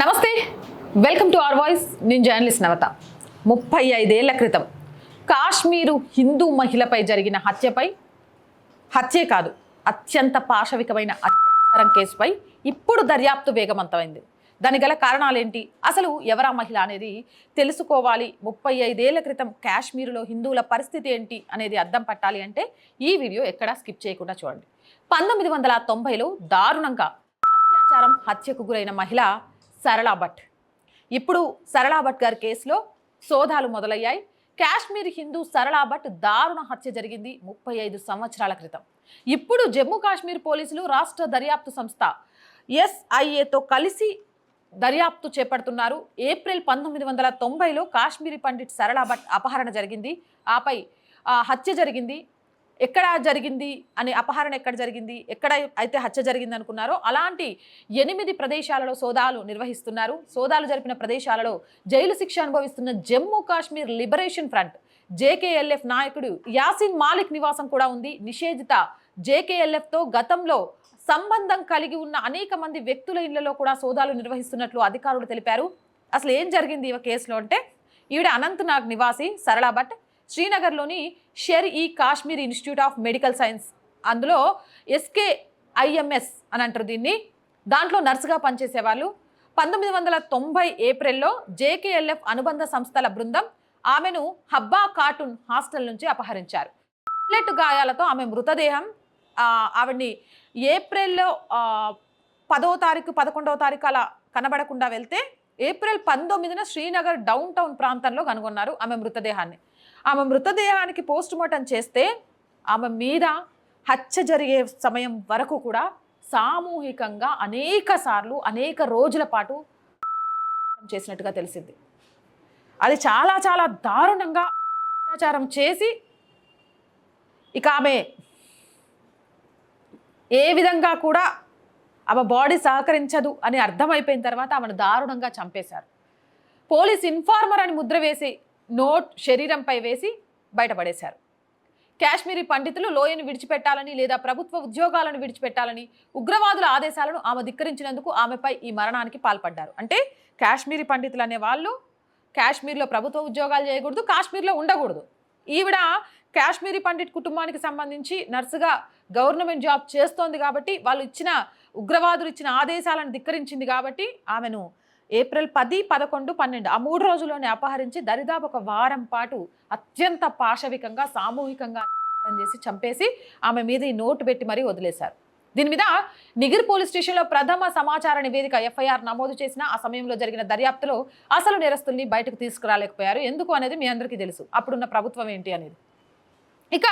నమస్తే. Welcome to our voice నేను journalist నవత. ముప్పై ఐదేళ్ళ క్రితం కాశ్మీరు హిందూ మహిళపై జరిగిన హత్యపై హత్యే కాదు అత్యంత పాశవికమైన అత్యాచారం కేసుపై ఇప్పుడు దర్యాప్తు వేగవంతమైంది. దాని గల కారణాలేంటి? అసలు ఎవరా మహిళ అనేది తెలుసుకోవాలి. ముప్పై ఐదేళ్ళ క్రితం కాశ్మీరులో హిందువుల పరిస్థితి ఏంటి అనేది అద్దం పట్టాలి అంటే ఈ వీడియో ఎక్కడా స్కిప్ చేయకుండా చూడండి. పంతొమ్మిది వందల తొంభైలో దారుణంగా అత్యాచారం హత్యకు గురైన మహిళ సరళా భట్. ఇప్పుడు సరళా భట్ గారి కేసులో సోదాలు మొదలయ్యాయి. కాశ్మీర్ హిందూ సరళా భట్ దారుణ హత్య జరిగింది ముప్పై ఐదు సంవత్సరాల క్రితం. ఇప్పుడు జమ్మూ కాశ్మీర్ పోలీసులు రాష్ట్ర దర్యాప్తు సంస్థ ఎస్ఐఏతో కలిసి దర్యాప్తు చేపడుతున్నారు. ఏప్రిల్ పంతొమ్మిది వందల తొంభైలో కాశ్మీరీ పండిట్ సరళా భట్ అపహరణ జరిగింది. ఆపై హత్య జరిగింది. ఎక్కడ జరిగింది అనే అపహరణ ఎక్కడ జరిగింది? ఎక్కడ అయితే హత్య జరిగింది అనుకున్నారో అలాంటి ఎనిమిది ప్రదేశాలలో సోదాలు నిర్వహిస్తున్నారు. సోదాలు జరిపిన ప్రదేశాలలో జైలు శిక్ష అనుభవిస్తున్న Jammu Kashmir liberation front JKLF నాయకుడు యాసిన్ మాలిక్ నివాసం కూడా ఉంది. నిషేధిత జేకేఎల్ఎఫ్తో గతంలో సంబంధం కలిగి ఉన్న అనేక మంది వ్యక్తుల ఇళ్ళలో కూడా సోదాలు నిర్వహిస్తున్నట్లు అధికారులు తెలిపారు. అసలు ఏం జరిగింది ఈ కేసులో అంటే ఈవిడ అనంతనాగ్ నివాసి Sarala Bhatt శ్రీనగర్లోని Sher e Kashmir institute of medical science. అందులో ఎస్కే ఐఎంఎస్ అని అంటారు దీన్ని. దాంట్లో నర్సుగా పనిచేసేవాళ్ళు. పంతొమ్మిది వందల తొంభై ఏప్రిల్లో జేకేఎల్ఎఫ్ అనుబంధ సంస్థల బృందం ఆమెను హబ్బా కార్టూన్ హాస్టల్ నుంచి అపహరించారు. బుల్లెట్ గాయాలతో ఆమె మృతదేహం ఆవిడ్ని ఏప్రిల్లో పదో తారీఖు పదకొండవ తారీఖు అలా కనబడకుండా వెళ్తే ఏప్రిల్ పంతొమ్మిదిన శ్రీనగర్ డౌన్ టౌన్ ప్రాంతంలో కనుగొన్నారు ఆమె మృతదేహాన్ని. ఆమె మృతదేహానికి పోస్ట్ మార్టం చేస్తే ఆమె మీద హత్య జరిగే సమయం వరకు కూడా సామూహికంగా అనేక సార్లు అనేక రోజుల పాటు చేసినట్టుగా తెలిసింది. అది చాలా చాలా దారుణంగా అత్యాచారం చేసి ఇక ఆమె ఏ విధంగా కూడా ఆమె బాడీ సహకరించదు అని అర్థమైపోయిన తర్వాత ఆమెను దారుణంగా చంపేశారు. పోలీస్ ఇన్ఫార్మర్ అని ముద్ర వేసి నోట్ శరీరంపై వేసి బయటపడేశారు. కాశ్మీరీ పండితులు లోయను విడిచిపెట్టాలని లేదా ప్రభుత్వ ఉద్యోగాలను విడిచిపెట్టాలని ఉగ్రవాదుల ఆదేశాలను ఆమె ధిక్కరించినందుకు ఆమెపై ఈ మరణానికి పాల్పడ్డారు. అంటే కాశ్మీరీ పండితులు అనే వాళ్ళు కాశ్మీర్లో ప్రభుత్వ ఉద్యోగాలు చేయకూడదు కాశ్మీర్లో ఉండకూడదు. ఈవిడ కాశ్మీరీ పండిట్ కుటుంబానికి సంబంధించి నర్సుగా గవర్నమెంట్ జాబ్ చేస్తోంది కాబట్టి వాళ్ళు ఇచ్చిన ఉగ్రవాదులు ఇచ్చిన ఆదేశాలను ధిక్కరించింది కాబట్టి ఆమెను ఏప్రిల్ పది పదకొండు పన్నెండు ఆ మూడు రోజుల్లోనే అపహరించి దరిదాపు ఒక వారం పాటు అత్యంత పాశవికంగా సామూహికంగా చేసి చంపేసి ఆమె మీద ఈ నోటు పెట్టి మరీ వదిలేశారు. దీని మీద నిగిర్ పోలీస్ స్టేషన్లో ప్రథమ సమాచార నివేదిక ఎఫ్ఐఆర్ నమోదు చేసిన ఆ సమయంలో జరిగిన దర్యాప్తులో అసలు నేరస్తుల్ని బయటకు తీసుకురాలేకపోయారు. ఎందుకు అనేది మీ అందరికీ తెలుసు. అప్పుడున్న ప్రభుత్వం ఏంటి అనేది. ఇక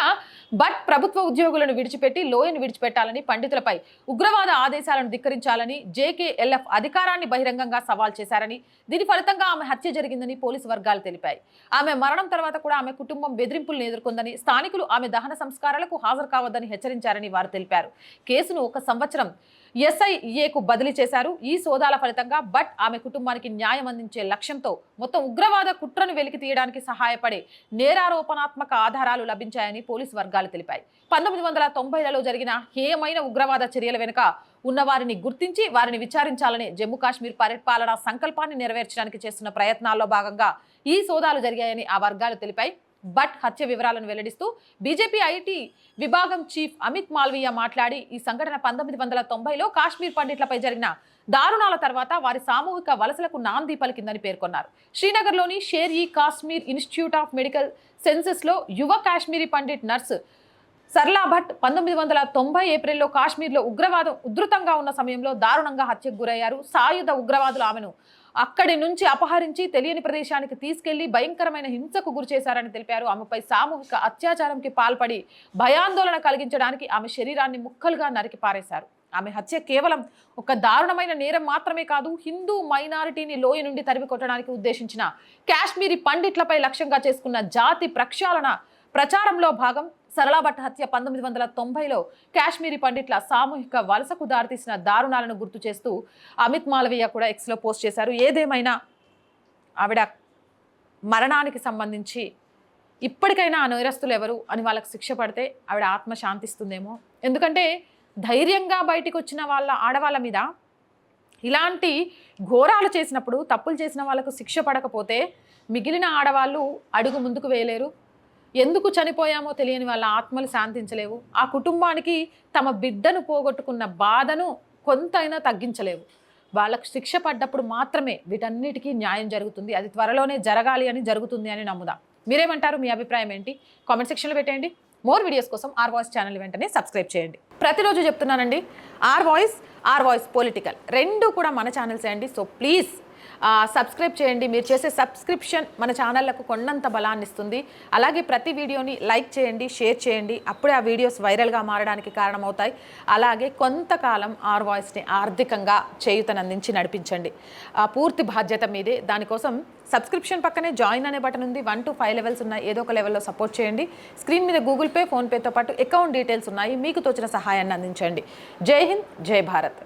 బట్ ప్రభుత్వ ఉద్యోగులను విడిచిపెట్టి లోయను విడిచిపెట్టాలని పండితులపై ఉగ్రవాద ఆదేశాలను ధిక్కరించాలని జేకేఎల్ఎఫ్ అధికారాన్ని బహిరంగంగా సవాల్ చేశారని దీని ఫలితంగా ఆమె హత్య జరిగిందని పోలీసు వర్గాలు తెలిపాయి. ఆమె మరణం తర్వాత కూడా ఆమె కుటుంబం బెదిరింపులను ఎదుర్కొందని స్థానికులు ఆమె దహన సంస్కారాలకు హాజరు కావద్దని హెచ్చరించారని వారు తెలిపారు. కేసును ఒక సంవత్సరం ఎస్ఐఏకు బదిలీ చేశారు. ఈ సోదాల ఫలితంగా బట్ ఆమె కుటుంబానికి న్యాయం అందించే లక్ష్యంతో మొత్తం ఉగ్రవాద కుట్రను వెలికి తీయడానికి సహాయపడే నేరారోపణాత్మక ఆధారాలు లభించాయని పోలీసు వర్గాలు తెలిపాయి. పంతొమ్మిది వందల తొంభైలలో జరిగిన హేయమైన ఉగ్రవాద చర్యల వెనుక ఉన్న వారిని గుర్తించి వారిని విచారించాలని జమ్మూ కాశ్మీర్ పరిపాలనా సంకల్పాన్ని నెరవేర్చడానికి చేస్తున్న ప్రయత్నాల్లో భాగంగా ఈ సోదాలు జరిగాయని ఆ వర్గాలు తెలిపాయి. భట్ హత్య వివరాలను వెల్లడిస్తూ బీజేపీ ఐటీ విభాగం చీఫ్ అమిత్ మాల్వియా మాట్లాడి ఈ సంఘటన పంతొమ్మిది వందల తొంభైలో కాశ్మీర్ పండిట్లపై జరిగిన దారుణాల తర్వాత వారి సామూహిక వలసలకు నాంది పలికిందని పేర్కొన్నారు. శ్రీనగర్లోని Sher e Kashmir institute of medical సెన్సెస్లో యువ కాశ్మీరీ పండిట్ నర్స్ సర్లా భట్ పంతొమ్మిది వందల తొంభై ఏప్రిల్లో కాశ్మీర్లో ఉగ్రవాదం ఉధృతంగా ఉన్న సమయంలో దారుణంగా హత్యకు గురయ్యారు. సాయుధ ఉగ్రవాదులు ఆమెను అక్కడి నుంచి అపహరించి తెలియని ప్రదేశానికి తీసుకెళ్ళి భయంకరమైన హింసకు గురిచేశారని తెలిపారు. ఆమెపై సామూహిక అత్యాచారంకి పాల్పడి భయాందోళన కలిగించడానికి ఆమె శరీరాన్ని ముక్కలుగా నరికి పారేశారు. ఆమె హత్య కేవలం ఒక దారుణమైన నేరం మాత్రమే కాదు హిందూ మైనారిటీని లోయ నుండి తరిమి కొట్టడానికి ఉద్దేశించిన కాశ్మీరీ పండిట్లపై లక్ష్యంగా చేసుకున్న జాతి ప్రక్షాళన ప్రచారంలో భాగం సరళా భట్ హత్య పంతొమ్మిది వందల తొంభైలో కాశ్మీరీ పండిట్ల సామూహిక వలసకు దారితీసిన దారుణాలను గుర్తు చేస్తూ అమిత్ మాలవీయ కూడా ఎక్స్లో పోస్ట్ చేశారు. ఏదేమైనా ఆవిడ మరణానికి సంబంధించి ఇప్పటికైనా ఆ నేరస్తులు ఎవరు అని వాళ్ళకి శిక్ష పడితే ఆవిడ ఆత్మ శాంతిస్తుందేమో. ఎందుకంటే ధైర్యంగా బయటికి వచ్చిన వాళ్ళ ఆడవాళ్ళ మీద ఇలాంటి ఘోరాలు చేసినప్పుడు తప్పులు చేసిన వాళ్ళకు శిక్ష పడకపోతే మిగిలిన ఆడవాళ్ళు అడుగు ముందుకు వేయలేరు. ఎందుకు చనిపోయామో తెలియని వాళ్ళ ఆత్మలు శాంతించలేవు. ఆ కుటుంబానికి తమ బిడ్డను పోగొట్టుకున్న బాధను కొంతైనా తగ్గించలేవు. వాళ్ళకు శిక్ష పడ్డప్పుడు మాత్రమే వీటన్నిటికీ న్యాయం జరుగుతుంది. అది త్వరలోనే జరగాలి అని జరుగుతుంది అని నమ్ముదా. మీరేమంటారు? మీ అభిప్రాయం ఏంటి? కామెంట్ సెక్షన్లో పెట్టండి మోర్ వీడియోస్ కోసం ఆర్ వాయిస్ ఛానల్ వెంటనే సబ్స్క్రైబ్ చేయండి. ప్రతిరోజు చెప్తున్నానండి R voice R voice political. రెండు కూడా మన ఛానల్సే అండి. సో ప్లీజ్ సబ్స్క్రైబ్ చేయండి. మీరు చేసే సబ్స్క్రిప్షన్ మన ఛానళ్ళకు కొండంత బలాన్ని ఇస్తుంది. అలాగే ప్రతి వీడియోని లైక్ చేయండి షేర్ చేయండి. అప్పుడే ఆ వీడియోస్ వైరల్గా మారడానికి కారణమవుతాయి. అలాగే కొంతకాలం ఆర్ వాయిస్ని ఆర్థికంగా చేయుతనందించి నడిపించండి. పూర్తి బాధ్యత మీదే. దానికోసం సబ్స్క్రిప్షన్ పక్కనే జాయిన్ అనే బటన్ ఉంది. వన్ టు ఫైవ్ లెవెల్స్ ఉన్నాయి. ఏదో ఒక లెవెల్లో సపోర్ట్ చేయండి. స్క్రీన్ మీద గూగుల్ పే ఫోన్పేతో పాటు అకౌంట్ డీటెయిల్స్ ఉన్నాయి. మీకు తోచిన సహాయాన్ని అందించండి. జై హింద్ జై భారత్.